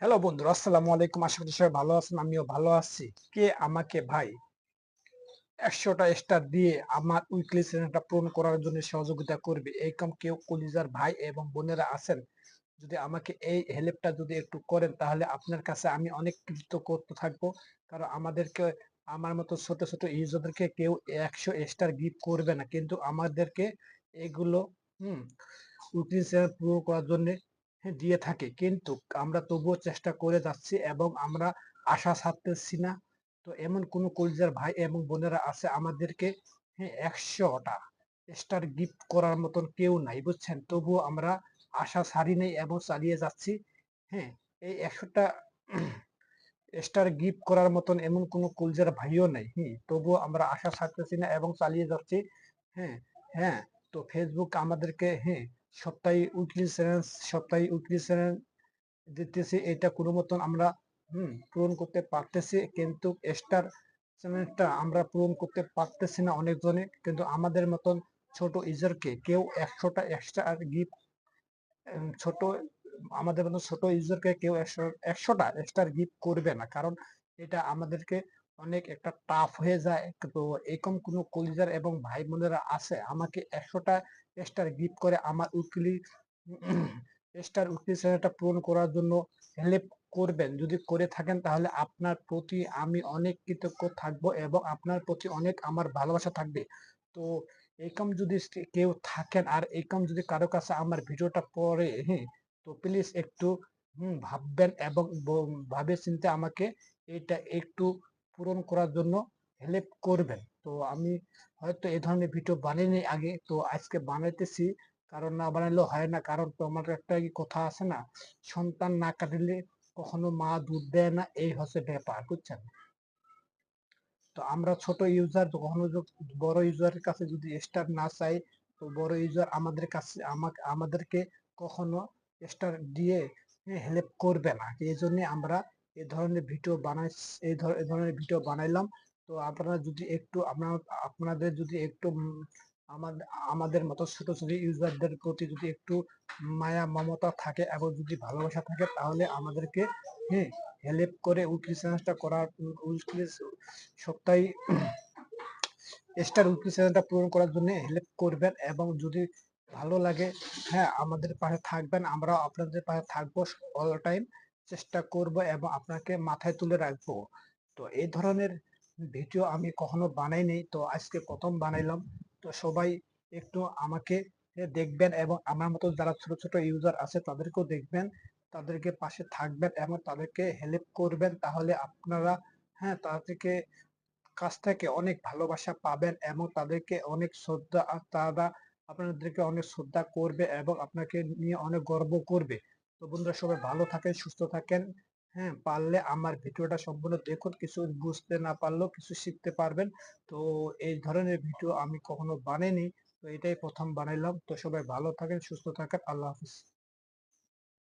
Hello বন্ধুরা, আসসালামু আলাইকুম। আশা করি সবাই ভালো আছেন, আমিও ভালো আছি। কে আমাকে ভাই? একশোটা স্টার দিয়ে আমার উইকলি চ্যানেলটা পূরণ করার জন্য সহযোগিতা করবে। এইরকম কেউ কলিজার ভাই এবং বোনেরা আছেন, যদি আমাকে এই হেল্পটা যদি একটু করেন, তাহলে আপনার কাছে আমি অনেক কৃতজ্ঞ থাকব। কারণ আমাদেরকে, আমার মতো ছোট ছোট ইউজারদেরকে কেউ একশো স্টার গিফট করবে না। কিন্তু আমাদেরকে এগুলো, হুম উইকলি চ্যানেল পূরণ করার জন্য দিয়ে থাকে। কিন্তু আমরা তবুও চেষ্টা করে যাচ্ছি এবং আমরা আশা ছাড়তেছি না। তো এমন কোন কলিজার ভাই এবং বোনেরা আছে আমাদেরকে হ্যাঁ একশোটা স্টার গিফট করার মতন কেউ নাই, বুঝছেন? তবুও আমরা আশা ছাড়ি নেই এবং চালিয়ে যাচ্ছি। হ্যাঁ এই একশোটা স্টার গিফট করার মতন এমন কোনো কলজার ভাইও নাই হ্যাঁ তবুও আমরা আশা ছাড়তেছি না এবং চালিয়ে যাচ্ছি। হ্যাঁ হ্যাঁ তো ফেসবুক আমাদেরকে হ্যাঁ সপ্তাহে উইকলি চ্যালেঞ্জ সপ্তাহে উইকলি চ্যালেঞ্জ দিতেছি, এটা কোনো মতন আমরা, হুম, পূরণ করতে পারতেছি, কিন্তু স্টার চ্যালেঞ্জটা আমরা পূরণ করতে পারতেছি না অনেকজনে, কিন্তু আমাদের মতন ছোট ইউজারকে কেউ একশোটা এক্সট্রা গিফট ছোট, আমাদের মতন ছোট ইউজারকে কেউ একশো, একশোটা এক্সট্রা গিফট করবে না, কারণ এটা আমাদেরকে অনেক একটা টাফ হয়ে যায়। তো এরকম কোনো কলিজার এবং ভাই বোনেরা আছে? আমাকে একশোটা স্টার গিফট করে আমার উকিলি স্টার উকিল চ্যানেলটা পূরণ করার জন্য হেল্প করবেন। যদি করে থাকেন তাহলে আপনার প্রতি আমি অনেক কৃতজ্ঞ থাকব এবং আপনার প্রতি অনেক আমার ভালোবাসা থাকবে। তো এরকম যদি কেউ থাকেন আর এরকম যদি কারও কাছে আমার ভিডিওটা পড়ে হ্যাঁ তো প্লিজ একটু ভাববেন এবং ভাবে চিন্তে আমাকে এটা একটু পূরণ করার জন্য হেল্প করবেন। তো আমি হয়তো এই ধরনের ভিডিও বানাইনি আগে, তো আজকে বানাইতেছি। কারণ না বানাইলেও হয় না। কারণ তো আমার একটা কথা আছে না? সন্তান না কাটিলে কখনো মা দুধ দেয় না, এই হচ্ছে ব্যাপার, বুঝছেন? তো আমরা ছোট ইউজার কখনো বড় ইউজারের কাছে যদি স্টার না চাই, তো বড় ইউজার আমাদের কাছে, আমাকে, আমাদেরকে কখনো স্টার দিয়ে হেল্প করবে না। এই জন্য আমরা এই ধরনের ভিডিও বানাই এই ধরনের ভিডিও বানাইলাম। তো আপনারা যদি একটু আপনার আপনাদের যদি একটু আমাদের আমাদের মতো ছোট ছোট ইউজারদের প্রতি যদি একটু মায়া, মমতা থাকে এবং যদি ভালোবাসা থাকে, তাহলে আমাদেরকে হ্যাঁ হেল্প করে উইকলি চ্যালেঞ্জটা করার উইকলি সপ্তাহে স্টার উইকলি চ্যালেঞ্জটা পূরণ করার জন্য হেল্প করবেন এবং যদি ভালো লাগে হ্যাঁ আমাদের পাশে থাকবেন, আমরাও আপনাদের পাশে থাকব অল টাইম চেষ্টা করব এবং আপনাকে মাথায় তুলে রাখব। তো এই ধরনের ভিডিও আমি কখনো বানাইনি তো আজকে প্রথম বানাইলাম। তো সবাই একটু আমাকে দেখবেন এবং আমার মতো যারা ছোট ছোট ইউজার আছে তাদেরকেও দেখবেন। তাদেরকে পাশে থাকবেন এবং তাদেরকে হেল্প করবেন তাহলে আপনারা হ্যাঁ তাদেরকে কাছ থেকে অনেক ভালোবাসা পাবেন এবং তাদেরকে অনেক শ্রদ্ধা, তারা আপনাদেরকে অনেক শ্রদ্ধা করবে এবং আপনাকে নিয়ে অনেক গর্ব করবে। তো বন্ধুরা সবাই ভালো থাকেন, সুস্থ থাকেন। হ্যাঁ পারলে আমার ভিডিওটা সম্পূর্ণ দেখুন, কিছু বুঝতে না পারলেও কিছু শিখতে পারবেন। তো এই ধরনের ভিডিও আমি কখনো বানাইনি, তো এটাই প্রথম বানাইলাম। তো সবাই ভালো থাকেন, সুস্থ থাকেন, আল্লাহ হাফিজ।